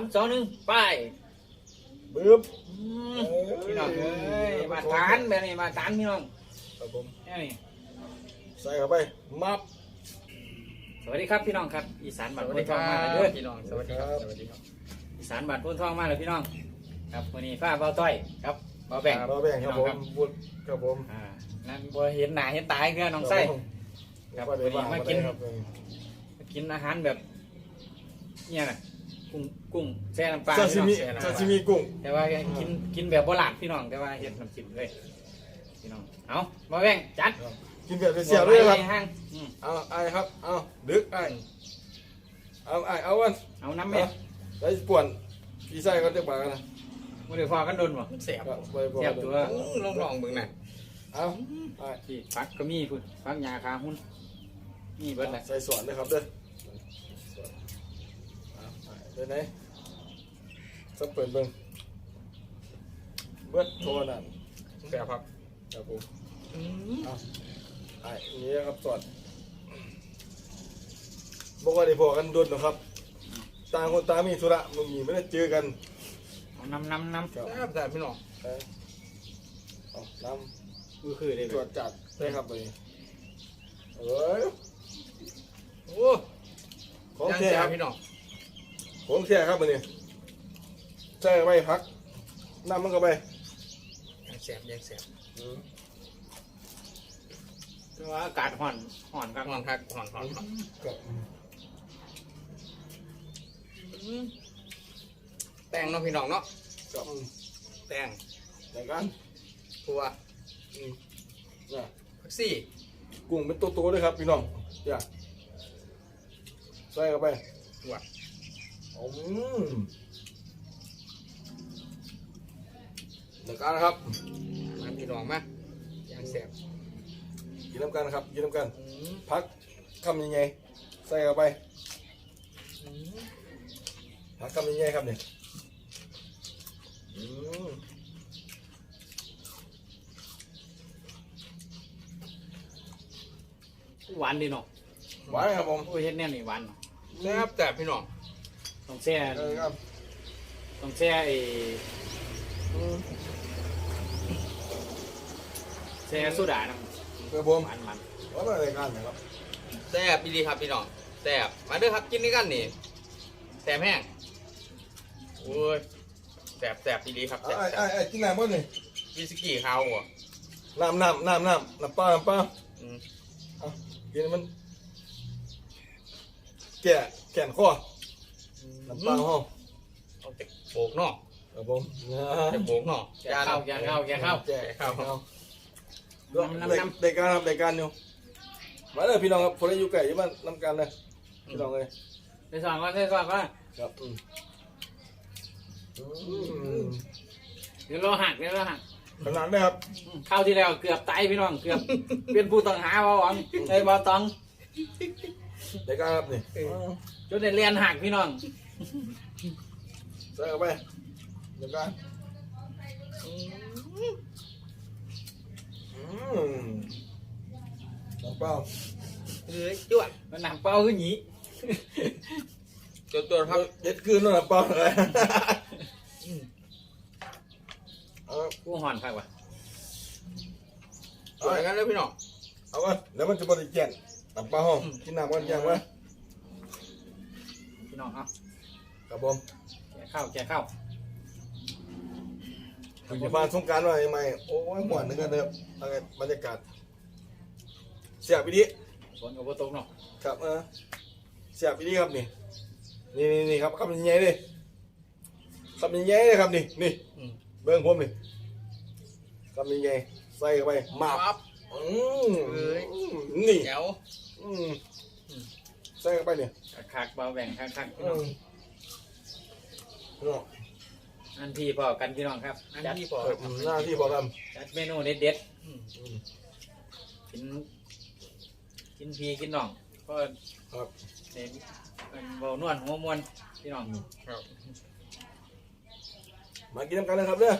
ามสองหนึ่งไปบึ๊บอืมพี่น้องเอ้ยมาทานแบบนี้มาทานพี่น้องครับผมนี่ใส่เข้าไปมับ สวัสดีครับพี่น้องครับ อีสานบ้านสวัโพสดีนคทรัองมาแล้วบเด้อพี่น้องสวัสดีครับสวัสดีครับอีสานบ้านโพนทองมาแล้วพี่น้อง ครับวันนี้ฟ้าเบาต้อยครับเบาแบ่งเราแบ่งครับผมบุญครับผมอ่านั่นบ่เห็นหน้าเห็นตาเพื่อนน้องไส้ ครับวันนี้มากินครับกินอาหารแบบเนี่ยนะกุ้ง กุ้งแช่น้ำปลาซาซิมิพี่น้องซาซิมิกุ้งแต่ว่ากินกินแบบโบราณพี่น้องแต่ว่าเฮ็ดน้ำจิ้มเลยพี่น้องเอามาแบ่งจัดกินแบบเสียวด้วยครับไว้ห้างอืมเอาไอ้ครับเอาดึกไอ้เอาไอ้เอาวันเอาน้ำเอาเม็ดได้ป่วนพี่ไส้ก็จะปากกันนะมือเดือดพอกันโดนบ่เสียบครับไปป่วนเสียบตัวลองลองๆเบิ่งหน่อยเอาไอ้ที่ฟักก็มีคุณฟักยาคาหุ้นมีเบิดเลยใส่สวนด้วยครับเด้อเอาไปไหน สับเปิดเบิ่งเบิดโทรนั่นเสียบครับครับผมเอาไอ้นี่ครับสอนบอกว่าได้พอกันโดนหรอกครับ ต่างคนต่างมีธุระมึงมีไม่ได้เจอกันเอาน้ำน้ำน้ำครับแซ่บแต่พี่น้องเอ้ยเอาน้มือคือได้ำตเลรวยจจัดได้ครับไปเอ้ยโอ้ของยังแท้แซ่ครับบพี่น้องของแท้ครับมันนี่ ใส่ไปพักน้ำมันก็ไปยังแซ่บยังแซ่บแต่ว่าอากาศห่อนห่อนครับหอนคักหอนหอนหอนกับแป้งเนาะพี่น้องเนาะกับแป้งอย่างกันถั่วอืมน่ะผักซี่กุ้งเป็นตัวๆเลยครับพี่น้องอย่าใส่เข้าไปถั่วอืม เดี๋ยวกันนะครับมาพี่น้องมายังแซ่บกินน้ำกันครับกินน้ำกันอืมพักคำยังไง ใส่เข้าไปอืมพักคำยังไงครับเนี่ยอืมหวานดีเนาะหวานครับผมโอ้ยเฮ็ดแน่นี่หวานเนาะแซ่บแต่พี่น้องต้องแช่เออครับต้องแช่ไอ้อืม แช่โซดานะเพื่อผมหวานมันว่าเป็นรายการนะครับแซ่บดีครับพี่น้องแซ่บมาเด้อครับกินด้วยกันนี่แซ่บแห้งโอ้ยแซ่บแซ่บดีครับแซ่บไอ้แซ่ไอ้บไอ้กินน้ำบ่นี่วิสกี้ขาวหัวน้ำน้ำน้ำน้ำน้ำปลาน้ำปลาอืมเอากินให้มันแก่แก่นข้อน้ำปลาห้องเอาจากโบกเนาะครับผมนะจากโบกเนาะแกะข้าวแกะข้าวแกะข้าว แก่ข้าวข้าว น้ำน้ำน้ำรายการครับรายการอยู่มาเลยพี่น้องครับคนอายุไก่อยี่บ้านน้ำกันเลยพี่น้องเลยได้สอนก่อนได้สอนก่อนครับอืมอืมเดี๋ยวเราหักเดี๋ยวเราหักขนาดนี้ครับอืมข้าวที่แล้วเกือบตายพี่น้องเกือบ เป็นผู้ต้องหาบ่หวังไอ้บ่ต้องรายการครับนี่จนได้เรียนหักพี่น้องใส่เข้าไปรายการ อืมน้ำเปล่าเอ้ยจวดมันหนังเป้าขึ้นหนีจวดตัวครับเย็ดคืนแล้วน้ำเปล่าเลยเอากูห่อนพักว่ะจวดกันเลยพี่น้องเอาวะแล้วมันจะบริแกนน้ำเปล่าห้องกินน้ำกันยังวะพี่น้องเอาครับผมแกะข้าวแกะข้าว ถึงจะผ่านสงกรารว่ายังไงโอ้ยหวานนึกกันเถอะอะไรบรรยากาศเสียบอีดีฝนกับบ่ตกเนาะครับเออเสียบอีดีครับนี่นี่นี่นี่ครับคำยังไงเลยคำยังไงเลยครับนี่นี่อืมเบิ้งผมนี่คำยังไงใส่เข้าไปหมาบปั๊บ อืมเอ้ย นี่แจ๋วอืมใส่เข้าไปเนี่ย คักๆเบาแบ่งคักๆพี่อืน้องมเนาะ อันที่พอกันพี่น้องครับอันจัดนี้พอเออหน้าที่บอกกันจัดเมนูเด็ดอืมอืมๆกินกินพีกินน้องก็ครับเห็นเป็นเบานวลหัวมวนพี่น้องครับมากินน้ำกันเลยครับเด้อ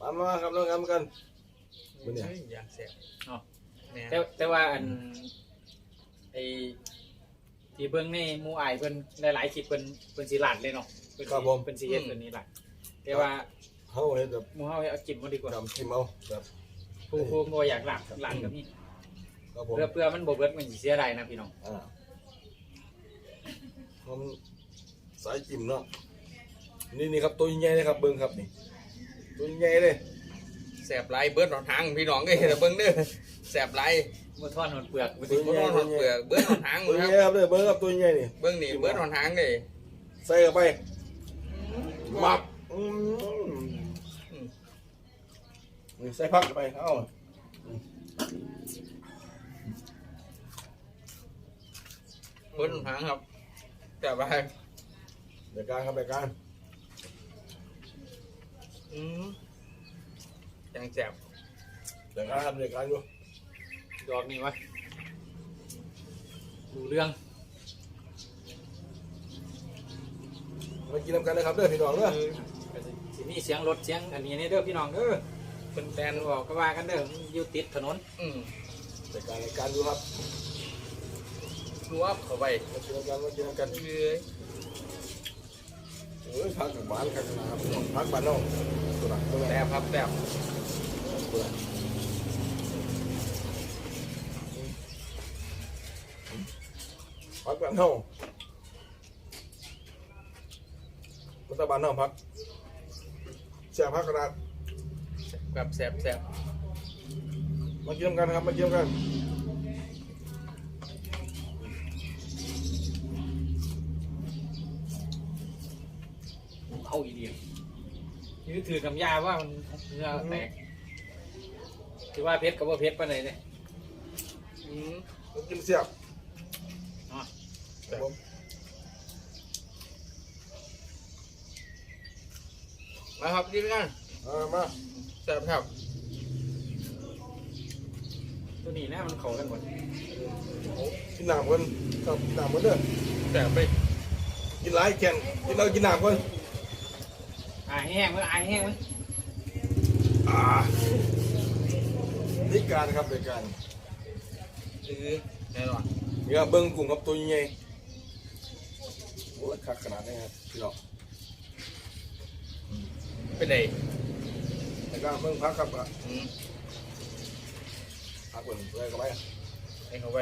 มามาครับน้องกันกัน มื้อเนี่ยเฮ้ยอย่างแซ่บเนาะแม่แต่แต่ว่าอันไอที่เบิ่งในหมู่อายเพิ่นหลายๆคลิปเพิ่นเพิ่นสิลาดเลยเนาะ เพิ่นสิครับผมเพิ่นสิเฮ็ดตัวนี้ล่ะแต่ว่าเขาเห็นแบบหมู่เฮาเอาจิ้มมาดีกว่าทำกินเอาแบบผู้ผู้บ่อยากลาดลาดกับนี่ครับผมเพื่อเพื่อมันบ่เบิดมันสิเสียดายนะพี่น้องอ่าผมสายจิ้มเนาะนี่นี่ครับตัวใหญ่เลยครับเบิ้งครับนี่ตัวใหญ่เลยแสบไหลเบิร์ดหนอนทางพี่น้องเอ้ยแต่เบิ้งเด้อแสบไหลบ่ทอดหนวดเปลือกบ่บ่สินอนหนอนเปลือกเบิร์ดหนอนทางตัวคใหรับญ่ครับเลยเบิ้งครับตัวใหญ่นี่เบิ้งนี่เบิร์ดหนอนทางเลยใส่เข้าไป มับอืมนี่ใส่ผักเข้าไปเอ้าเบิร์ดหนอนทางครับแสบไหลเดี๋ยวการครับเดี๋ยวการอืมจังแสบเดี๋ยวการครับเดี๋ยวการอยู่ดอกนี่วะดูเรื่อง มากินน้ำกันเลยครับเด้อพี่น้องเด้อก็สิสิมีเสียงรถเสียงอันนี้นี่เด้อพี่น้องเด้อเพิ่นแฟนบอกก็ว่ากันเด้อมันอยู่ติดถนนอืมเดี๋ยวการเดี๋ยวการอยู่ครับรวบเข้าไปมากินน้ำกันมากินน้ำกันเอ้ยเอ้ยพักกับบ้านกันนะครับพักบ้านน้องตัวหลังตัวแสแรกบครับแสบตัวหลังพักบ้านน้องมัน ตะบ้านน้องพักเสียพักกระดาษแบบแสบแสบมากินน้ำกันครับมากินน้ำกันเอาอีเดียนี่ถือกับยาว่ามันเนื้อแตกคือว่าเพชรกับว่าเพชรปานใดเนี่ยอืมมากินเสียบเนาะ ครับผ มมาครับกินกันอ่ามาแสบครับตัวนี้นะมันเข้ากันหมดกินน้ำกันครับกินน้ำกันเด้อแสบไปกินหลายแกนกินเรากินน้ำกันอายแห้งมั้ยอายแห้งมั้ยอ่านี่การครับนี่การอือแน่นอนนี่ครับเบิ้งกุ้งครับตัวใหญ่โอ้ยคักขนาดนี้ครับพี่น้อง เป็นไงในการเบิ้งพักครับอะอืมพักเบิ้งอะไรกันไปให้เขาไป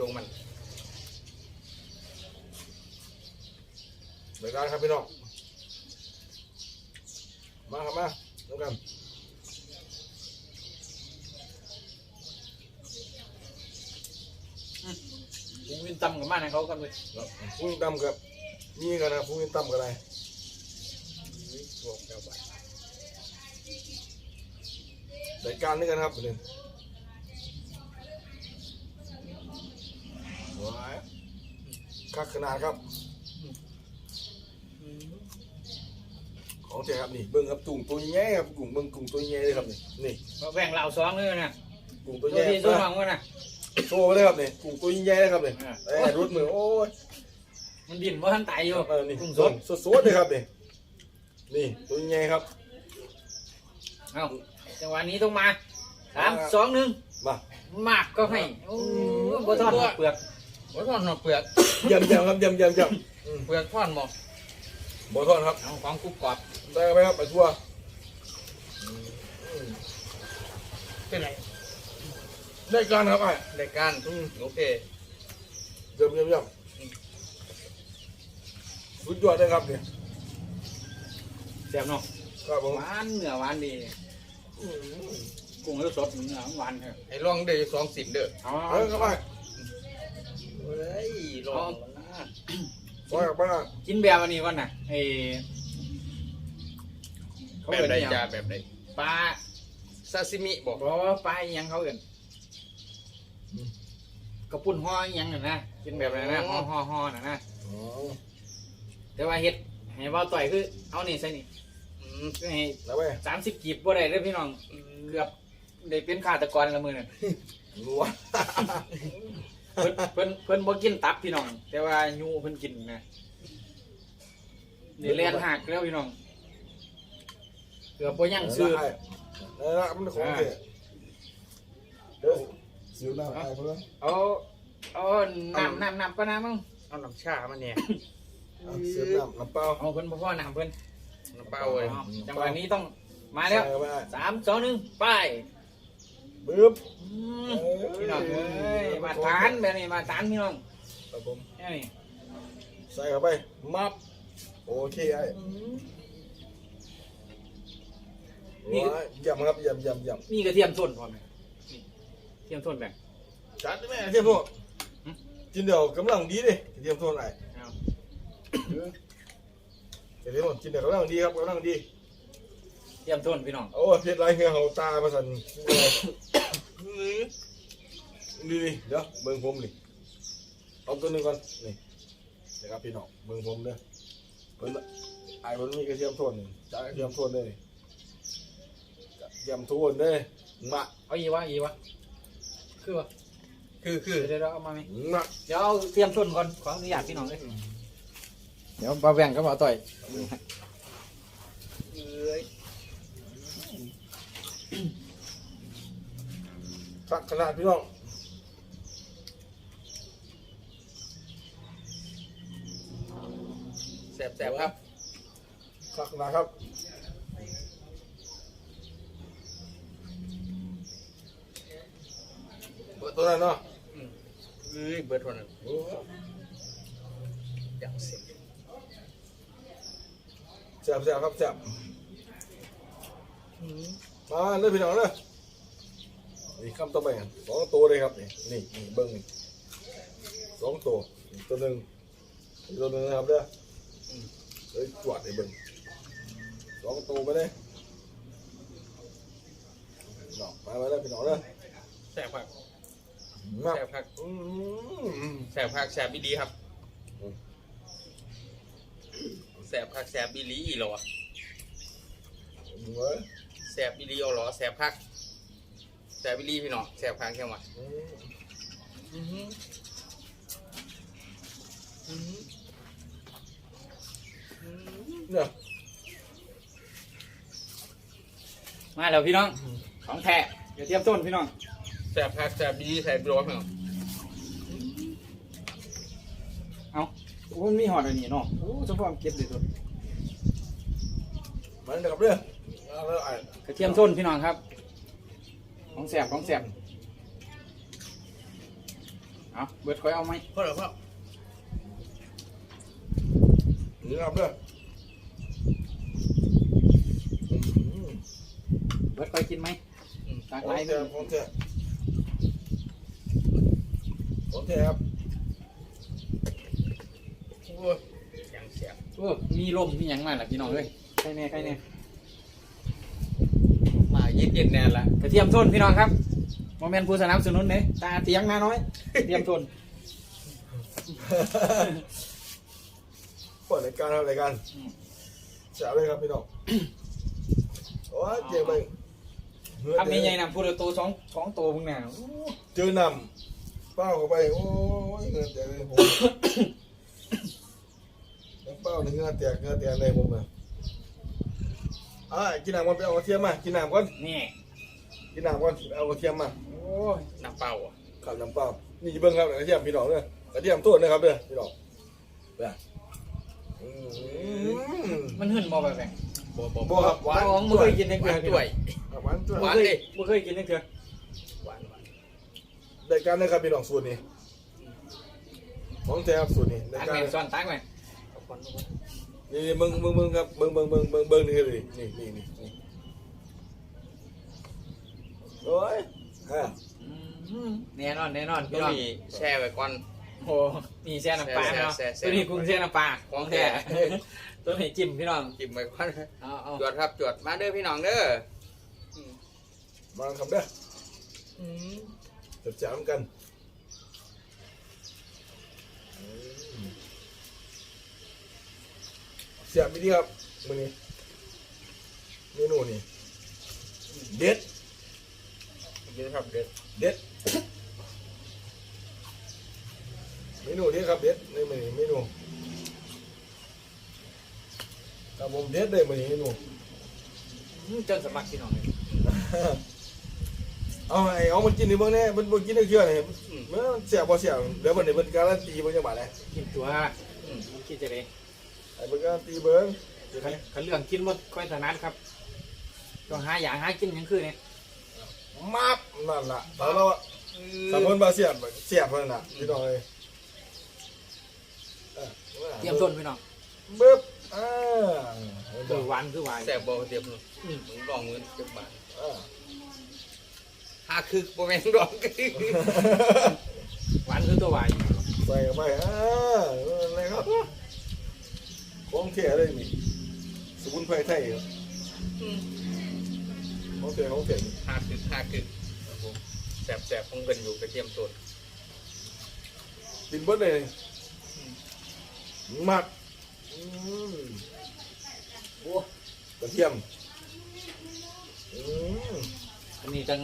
ลงมันในการครับพี่น้องมาครับมาแล้วกันผมวินตำกับมาให้เขากันเว้ยผู้ยิงต่ำกับมีกันนะผู้ยิงต่ำกับอะไร บวกแล้วไป ในการนี่กันครับหนึ่งว้ายคักขนาดครับอืมของแท้ครับนี่เบิ้งครับกุ้งตัวใหญ่ครับกุ้งเบิ้งกุ้งตัวใหญ่เลยครับนี่นี่มาแบ่งเหล่าสองเลยนะกุ้งตัตัววใหญ่ที่ตัวน้องวะนะ โชว์ไปเลยครับนี่กุ้งตัวใหญ่เลยครับนี่อ่า เอ้ยรุดมือโอ้ยมันดินว่าทันตายอยู่เออนี่กุ้งสสดดสดสดเลยครับนี่นี่ตัวใหญ่ครับ เอ้า จังหวะนี้ต้องมาสามมาสองหนึ่งมา มากก็ให้โอ้โหบ่ทอดเปลือกบ่ทอนหนอกเปลือกยำยำครับยำยำยำอืมเปลือกทอนบ่บ่ทอดครับเอาของกรุบกรอบได้ไหมครับไปทั่วเป็นไรได้การครับไอ้รายการอืมโอเคยำยำยำสุดยอดเลยครับเนี่ยแซ่บเนาะครับผมหวานเนื้อหวานดีอืม กุ้งแล้วสดเนื้อหวานครับให้ลองเด้อสองสิบเด้อเอาเอาครับไอ้เฮ้ยลองว่ากับบ้านกินแบบอันนี้ก่อนน่ะไอ้เขาแบบเอิ้นใดอิหยังจ้าแบบใดปลาซาซิมิบอกบอกว่าปลาอิหยังเขาเอิ้นกระปุ่นห่ออิหยังน่ะนะกินแบบนั้นนะห่อห่อห่อน่ะนะอ๋อแต่ว่าเฮ็ดให้เบาต่อยคือเอานี่ใส่นี่อืมคือ ให้แล้วเว้ยสามสิบกีบบ่ได้เด้อพี่น้อง เกือบได้เป็นฆาตกรละมือน่ะนัวเพิ่นเพิ่นเพิ่นบ่กินตับพี่น้อง แต่ว่ายูเพิ่นกินนะนี่แล่นหักแล้วพี่น้อง เกือบบ่ยังซื้อนั่นละมันของเถอะเดี๋ยวสิวหน้าไอ้เพื่อนเอาเอาน้ำน้ำน้ำปะน้ำมั้งเอาน้ำชามาเนี่ยเอาเสียบน้ำน้ำเปล่าเอาเพิ่นบ่พ่อน้ำเพิ่น น้ำเปล่าเลยเอาจังหวะนี้ต้องมาแล้วใส่เข้าไปสามสองหนึ่งไปบึ๊บอืมพี่น้องเอ้ยมาทานแบบนี้มาทานพี่น้องครับผมนี่ใส่เข้าไปมับโอเคไอ้ว้ายเยี่ยมครับเยี่ยมเยี่ยมเยี่ยมมีกระเทียมส้นพร้อมไหมนี่เทียมส้นแบ่งจัดได้ไหมเทียมโทษหึกินเดี๋ยวกำลังดีดิเทียมโทษไอ้ เอาเทียมโทษกินเดี๋ยวกำลังดีครับกำลังดีเทียมส้นพี่น้องโอ้ยเพชรไรเงี้ยเขาตามาสั่นนี่นี่เดี๋ยวเบิ่งผมนี่เอาตัวหนึงก่อนนี่เดี๋ยวครับพี่น้องเบิ่งผมเด้อเพิ่นไอ้คนมีกระเทียมโทษนี่จ่ายกระเทียมโทษเลยกระเทียมโทษเลยมาเอาอีวะอีวะคือวะคือคือเดี๋ยวเดี๋ยวเอามาไหมมาเดี๋ยวเอาเตรียมส้นก่อนขออนุญาตพี่น้องเลย เดี๋ยวมาแบ่งกับมาต่อยเอ้ยสักขนาดพี่น้องแสบแสบครับสักขนาดครับตัวนั้นเนาะเอ้ยเบิร์ดคนนึงโอ้อย่างเสียง แซ่บแซ่บครับแซ่บมาเลยพี่น้องเลยนี่คำต่อไปอะสองตัวเลยครับนี่นี่นี่เบิ้งนี่สองตัวอีกตัวหนึ่งอีกตัวหนึ่งนะครับเด้ออืมเฮ้ยจวดไอ้เบิ้งสองตัวไปเลยพี่น้องมาไปเลยพี่น้องเลยแสบผักมาแสบผักอืมแสบผักแสบอีหลีครับ อืม แสบผักแสบอีหลีอีหรอวะเว้ยแสบอีหลีเอาหรอแสบผักแสบอีหลีพี่น้องแสบผักแค่ไหนอืมเนี่ยมาแล้วพี่น้อง ของแท้เดี๋ยวเตรียมส้นพี่น้อง แสบผักแสบอีหลีแสบร้อนพี่น้องเอา โอ้มันมีหอดอันนี้เนาะโอ้สมพรเก็บเลยตัวมันเดี๋ยวกับเรื่องเอาแล้วไอ้กระเทียมส้นพี่น้องครับ ของแสบของแสบเอาเบิดคอยเอาไหมพ่อเหรอพ่อนี่ครับเรื่องอืมเบิดคอยกินไหมอืมตากขหลาอยงเลแท้ยของแท้ของแท้ครับ โอ้ยอย่างแสบโอ้มีลมมีหยังมาล่ะพี่น้องเอ้ยใครแน่ใครแน่มาเย็นเย็นๆแน่ละกระเทียมส้นพี่น้องครับโมเมนต์ผู้สนับสนุนเนี่ยตาเตียงนาน้อยกระเทียมส้นเปิดรายการครับรายการอืมแจ๋วเลยครับพี่น้องโอ้ยเจ๋งไปทำยังไงนะพูดตัวสองสองตัวมึงเนี่ยโอ้เจอนำเป้าเข้าไปโอ้ยเงินแตกเลยผมน้ำ เป้าในเงินแตกเงินแตกเลยผมอะอะกินน้ำก่อนไปเอากระเทียมมากินน้ำก่อนนี่กินน้ำก่อนไปเอากระเทียมมาโอ้ยน้ำเปล่าอะขับน้ำเปล่านี่เบิ้งครับกระเทียมพี่น้องเด้อกระเทียมต้นนะครับเด้อพี่น้องเด้ออืมมันหื่นบ่แบบไหนบ่บ่บ่ครับหวานน้องมึงเคยกินในหเกลืวาอนด้วย หวานจ้วยหวานเคยดิมึงเคยกินในเกลือหวานหวานรายการนะครับพี่น้องสูตรนี้ของแท้ครับสูตรนี้รายตักการ แม่ซ้อนตักแม่เอาก่อนเอาก่อนนี่นี่มึงมึงมึงครับมึงมึงมึงมึงมึงนี่เลยนี่นี่นี่นี่โอ้ยอะอืมแน่นอนแน่นอนต้พี่องน้องมีแช่ไว้ก่อน โอ้นี่แช่น้ำปลาเนาะแช่แช่แช่ ตัวนี้กุ้งแช่น้ำปลาของแท้ของแท้ตัวนี้จิ้มพี่น้องจิ้มไว้ก่อนเอาเอาจวดครับจวดมาเด้อพี่น้องเด้อมาทำเด้อจับจ้ามกันอืม เสียบไปดีครับมื้อนี้เมนูนี่เด็ดเด้อครับเด้อเด็ดเมนูนี้ครับเด็ดในมือนี้เมนูครับผมเด็ดเลยมือนี้เมนูอืมจนสมัครพี่น้องเลยเอาเอาไอ้เอามันกินนี่เบิ่งแน่มันบ่กินได้เชื่อนี่มันเสียบ่เสียเดี๋ยวมันนี่มันการันตีเบิ่งจังบาดเลยกินตัวอืมมันคิดจะได้ไอ้เบิ่งการันตีเบิ่งคันคันเรื่องกินบ่ค่อยถนัดครับต้องหาอย่างหากินหยังคือเนี่ยมับนั่นล่ะแต่เราสามคนบาเสียบเสียบเพิ่นน่ะพี่น้องเอ้ยเออเตรียมต้นพี่น้องบึ๊บอ่าคือหวานคือหวานแสบบอกเตรียมมึงลองมือเก็บบาทอ่าหาคือโปรแมนดองคือหวานคือตัวหวานใส่เข้าไปอ่าอะไรครับ ของแท้เลยนี่สมุนไพรไทยครับของแท้ของแท้หาคือหาคือครับผมแสบแสบของเพิ่นอยู่กระเทียมต้นกินเบิดเลยมักอืมโอ้กระเทียมอืมอันนี้จัง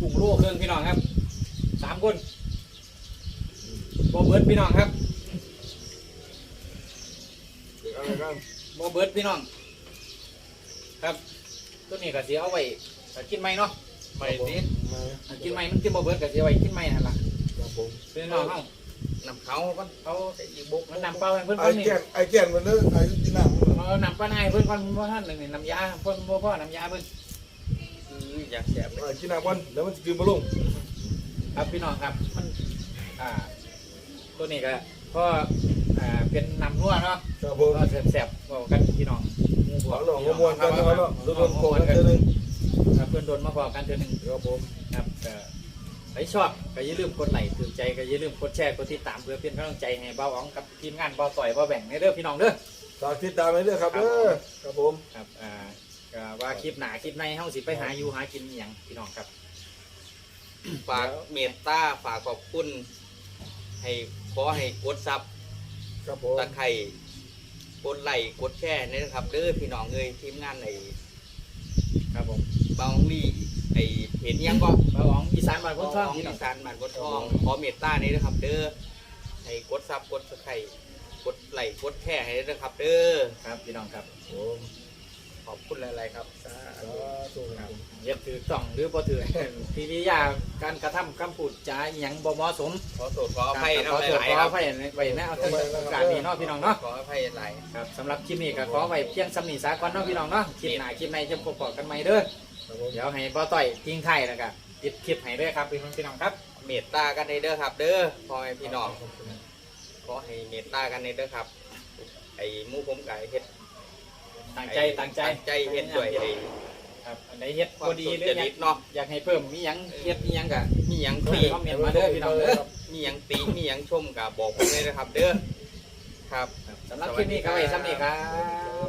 กุ้งโลเครื่องพี่น้องครับสามคนโบเบิร์ดพี่น้องครับ อะไรกันโบเบิร์ดพี่น้อง ครับตัวนี้ก็เสียเอาไว้ถ้ากินไหมเนาะไปสิมาถ้ากินไหมมันกินโบเบิร์ดก็เสียไว้กินไหมนั่นล่ะครับผมพี่น้องเฮานำเขาก็เขาใส่อีบุกมันนำเปล่าให้เพื่อนไอ้เพื่อนนี่แก่นไอ้แก่นมันเด้อไอ้ที่น้ำเอานำปลาหนายเพื่อนเพื่อนพ่อท่านหนึ่งนี่น้ำยาเพื่อนพ่อพ่อน้ำยาเพื่อนคืออยากแสบเลยไอ้กินน้ำวันแล้วมันจะกินมาลงครับพี่น้องครับมันอ่าตัวนี้ก็ก็อ่าเป็นน้ำนัวเนาะครับผมก็แสบๆบอกกันพี่น้องหมู่พวขกอหลอกมวนกันนะครับเนาะโดนโกงกันเจอหนึ่งครับเพื่อนโดนมาบอกกันเทือหนึ่งครับผมครับก็ใครชอบก็อย่าลืมกดไลค์ถูกใจก็อย่าลืมกดแชร์กดติดตามเพื่อเป็นกำลังใจให้เบาอ๋องกับทีมงานเบาต่อยเบาแบ่งในเด้อพี่น้องเด้อฝากติดตามไปเรื่อยครับเด้อครับผมครับอ่าก็ว่าคลิปหนาคลิปในเฮาสิไปหาอยู่หากินอหย่างพี่น้องครับ ฝากเมตตาฝากขอบคุณ ให้ขอให้กดซับ ครับผม ตะไคร่กดไลค์กดแชร์นี่นะครับเด้อพี่น้องเอ้ยทีมงานไอ้ครับผมบางลี่ไอ้เพจยังก็เบาอ๋องอีสานบ้านคพ้นนช่ท่อองงพี่น้ออีงสานบ้านกดทอง ขอเมตตานี้นะครับ เด้อให้กดซับกดตะไคร่กดไลค์กดแชร์ให้ด้วยนะครับ เด้อ ครับพี่น้องครับผม ขอบคุณหลาย ๆ ครับสาสาธุธุครับเย็บถือต้องหรือบ่ถือทีนี้ยาการกระทำคำพูดจาอหย่างบ่เหมาะสมขอโทษขออภัยนะขอหโทษลายขอๆคอรับภัยไว้นะเอาโอกาสนี้เนาะพี่น้องเนาะขออภัยหลาย ครับสำหรับคลิปนี้ก็ขอไว้เพียงสำนีสากอนเนาะพี่น้องเนาะคลิปหน้าคลิปในจะพบกันใหม่เด้อครับผมเดี๋ยวให้บ่ต่อยทิ้งไทายแล้วก็ติดคลิปให้ด้วยครับพี่น้องพี่น้องครับ เมตตากันในเด้อครับ เด้อพ่อแม่พี่น้องขอให้เมตตากันในเด้อครับ ไอ้หมู่ผมกับไอ้เฮ็ด ตั้งใจตั้งใจใจเฮ็ดด้วยไอ้ครับอันไหนเฮ็ดควาบ่มดีสุหรือจหยัริงตเนาะอยากให้เพิ่มมีหยังเฮ็ดมีหยังก็มีหยังคตีอมเมนต์มาเด้อพี่น้องเด้อมีหยังตีมีหยังชมกับบอกผมเลยนะครับ เด้อครับครับสำหรับคลิปนี้ก็ไว้สำนีครับ